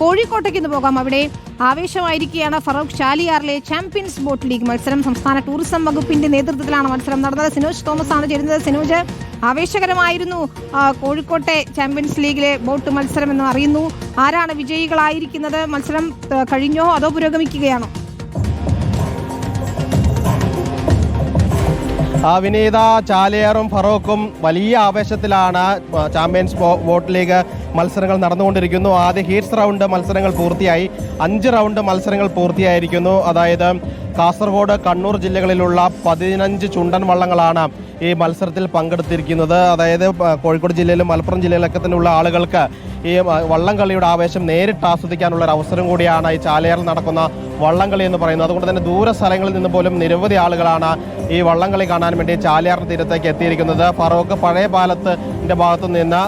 കോഴിക്കോട്ടേക്ക് ഇന്ന് പോകാം. അവിടെ ആവേശമായിരിക്കുകയാണ് ഫറൂഖ് ഷാലിയാറിലെ ചാമ്പ്യൻസ് ബോട്ട് ലീഗ് മത്സരം. സംസ്ഥാന ടൂറിസം വകുപ്പിന്റെ നേതൃത്വത്തിലാണ് മത്സരം നടന്നത്. സിനോജ് തോമസ് ആണ് ചേരുന്നത്. സിനോജ് ആവേശകരമായിരുന്നു കോഴിക്കോട്ടെ ചാമ്പ്യൻസ് ലീഗിലെ ബോട്ട് മത്സരം എന്ന് അറിയുന്നു. ആരാണ് വിജയികളായിരിക്കുന്നത്? മത്സരം കഴിഞ്ഞോ അതോ പുരോഗമിക്കുകയാണോ? വിനീത ചാലിയാറും ഫറോക്കും വലിയ ആവേശത്തിലാണ് ചാമ്പ്യൻസ് ബോട്ട് ലീഗ് മത്സരങ്ങൾ നടന്നുകൊണ്ടിരിക്കുന്നു. ആദ്യ ഹീറ്റ്സ് റൗണ്ട് മത്സരങ്ങൾ പൂർത്തിയായി. അഞ്ച് റൗണ്ട് മത്സരങ്ങൾ പൂർത്തിയായിരിക്കുന്നു. അതായത് കാസർഗോഡ് കണ്ണൂർ ജില്ലകളിലുള്ള പതിനഞ്ച് ചുണ്ടൻ വള്ളങ്ങളാണ് ഈ മത്സരത്തിൽ പങ്കെടുത്തിരിക്കുന്നത്. അതായത് കോഴിക്കോട് ജില്ലയിലും മലപ്പുറം ജില്ലയിലൊക്കെ തന്നെയുള്ള ആളുകൾക്ക് ഈ വള്ളം കളിയുടെ ആവേശം നേരിട്ട് ആസ്വദിക്കാനുള്ള ഒരു അവസരം കൂടിയാണ് ഈ ചാലയാറിൽ നടക്കുന്ന വള്ളംകളി എന്ന് പറയുന്നത്. അതുകൊണ്ട് തന്നെ ദൂര സ്ഥലങ്ങളിൽ നിന്ന് പോലും നിരവധി ആളുകളാണ് ഈ വള്ളംകളി കാണാൻ വേണ്ടി ചാലിയാർ തീരത്തേക്ക് എത്തിയിരിക്കുന്നത്. ഫറോക്ക് പഴയ പാലത്തിന്റെ ഭാഗത്തു നിന്ന്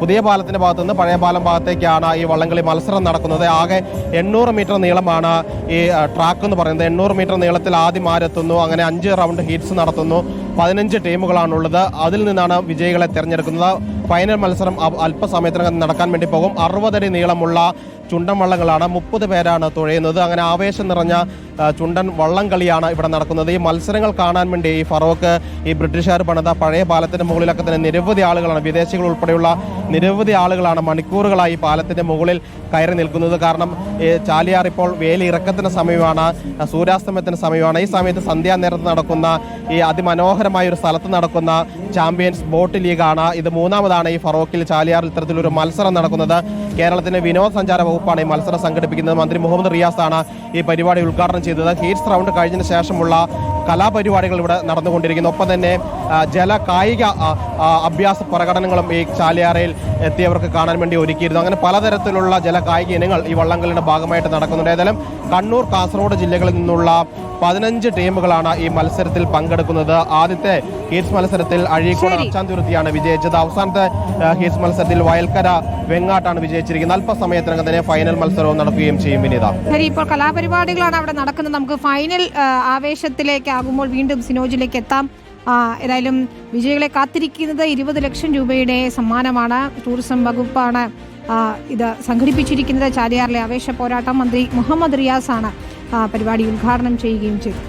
പുതിയ പാലത്തിന്റെ ഭാഗത്തു നിന്ന് പഴയ പാലം ഭാഗത്തേക്കാണ് ഈ വള്ളംകളി മത്സരം നടക്കുന്നത്. ആകെ എണ്ണൂറ് മീറ്റർ നീളമാണ് ഈ ട്രാക്ക് എന്ന് പറയുന്നത്. എണ്ണൂറ് മീറ്റർ നീളത്തിൽ ആദ്യം ആരെത്തുന്നു. അങ്ങനെ അഞ്ച് റൗണ്ട് ഹീറ്റ്സ് നടത്തുന്നു. പതിനഞ്ച് ടീമുകളാണുള്ളത്. അതിൽ നിന്നാണ് വിജയികളെ തിരഞ്ഞെടുക്കുന്നത്. ഫൈനൽ മത്സരം അല്പസമയത്തിനകം നടക്കാൻ വേണ്ടി പോകും. അറുപതടി നീളമുള്ള ചുണ്ടൻ വള്ളങ്ങളാണ് മുപ്പത് പേരാണ് തുഴയുന്നത്. അങ്ങനെ ആവേശം നിറഞ്ഞ ചുണ്ടൻ വള്ളം കളിയാണ് ഇവിടെ നടക്കുന്നത്. ഈ മത്സരങ്ങൾ കാണാൻ വേണ്ടി ഈ ഫറോക്ക് ഈ ബ്രിട്ടീഷുകാർ പണിത പഴയ പാലത്തിന്റെ മുകളിലൊക്കെ തന്നെ നിരവധി ആളുകളാണ്. വിദേശികൾ ഉൾപ്പെടെയുള്ള നിരവധി ആളുകളാണ് മണിക്കൂറുകളായി പാലത്തിന്റെ മുകളിൽ കയറി നിൽക്കുന്നത്. കാരണം ചാലിയാർ ഇപ്പോൾ വേലി ഇറക്കത്തിന് സമയമാണ് സൂര്യാസ്തമയത്തിന് സമയമാണ് ഈ സമയത്ത് സന്ധ്യാനേരത്ത് നടക്കുന്ന ഈ അതിമനോഹരമായ ഒരു സ്ഥലത്ത് നടക്കുന്ന ചാമ്പ്യൻസ് ബോട്ട് ലീഗാണ്. ഇത് മൂന്നാമതാണ് ഈ ഫറോക്കിൽ ചാലിയാറിൽ ഇത്തരത്തിലൊരു മത്സരം നടക്കുന്നത്. കേരളത്തിന്റെ വിനോദസഞ്ചാര വകുപ്പാണ് ഈ മത്സരം സംഘടിപ്പിക്കുന്നത്. മന്ത്രി മുഹമ്മദ് റിയാസ് ആണ് ഈ പരിപാടി ഉദ്ഘാടനം ചെയ്തത്. ഹീറ്റ്സ് റൗണ്ട് കഴിഞ്ഞതിന് ശേഷമുള്ള കലാപരിപാടികൾ ഇവിടെ നടന്നുകൊണ്ടിരിക്കുന്നു. ഒപ്പം തന്നെ ജല കായിക അഭ്യാസ പ്രകടനങ്ങളും ഈ ചാലിയാറയിൽ എത്തിയവർക്ക് കാണാൻ വേണ്ടി ഒരുക്കിയിരുന്നു. അങ്ങനെ പലതരത്തിലുള്ള ജല കായിക ഇനങ്ങൾ ഈ വള്ളംകളിയുടെ ഭാഗമായിട്ട് നടക്കുന്നുണ്ട്. ഏതായാലും കണ്ണൂർ കാസർഗോഡ് ജില്ലകളിൽ നിന്നുള്ള പതിനഞ്ച് ടീമുകളാണ് ഈ മത്സരത്തിൽ പങ്കെടുക്കുന്നത്. ആദ്യത്തെ ഹീറ്റ്സ് മത്സരത്തിൽ അഴീക്കോട് ശരി. അച്ചാന്തുരുത്തിയാണ് വിജയിച്ചത്. അവസാനത്തെ ഹീറ്റ്സ് മത്സരത്തിൽ വയൽക്കര വെങ്ങാട്ടാണ് വിജയിച്ചിരിക്കുന്നത്. അല്പസമയത്തിനകം തന്നെ ഫൈനൽ മത്സരവും നടക്കുകയും ചെയ്യും വിനീത. ശരി ഇപ്പോൾ കലാപരിപാടികളാണ് അവിടെ നടക്കുന്നത്. നമുക്ക് ഫൈനൽ ആവേശത്തിലേക്ക് ആവേശത്തിലേക്കാകുമ്പോൾ വീണ്ടും സിനോജിലേക്ക് എത്താം. ഏതായാലും വിജയികളെ കാത്തിരിക്കുന്നത് ഇരുപത് ലക്ഷം രൂപയുടെ സമ്മാനമാണ്. ടൂറിസം വകുപ്പാണ് ഇത് സംഘടിപ്പിച്ചിരിക്കുന്നത്. ചാലിയാറിലെ ആവേശ പോരാട്ടം മന്ത്രി മുഹമ്മദ് റിയാസാണ് പരിപാടി ഉദ്ഘാടനം ചെയ്യുകയും ചെയ്തു.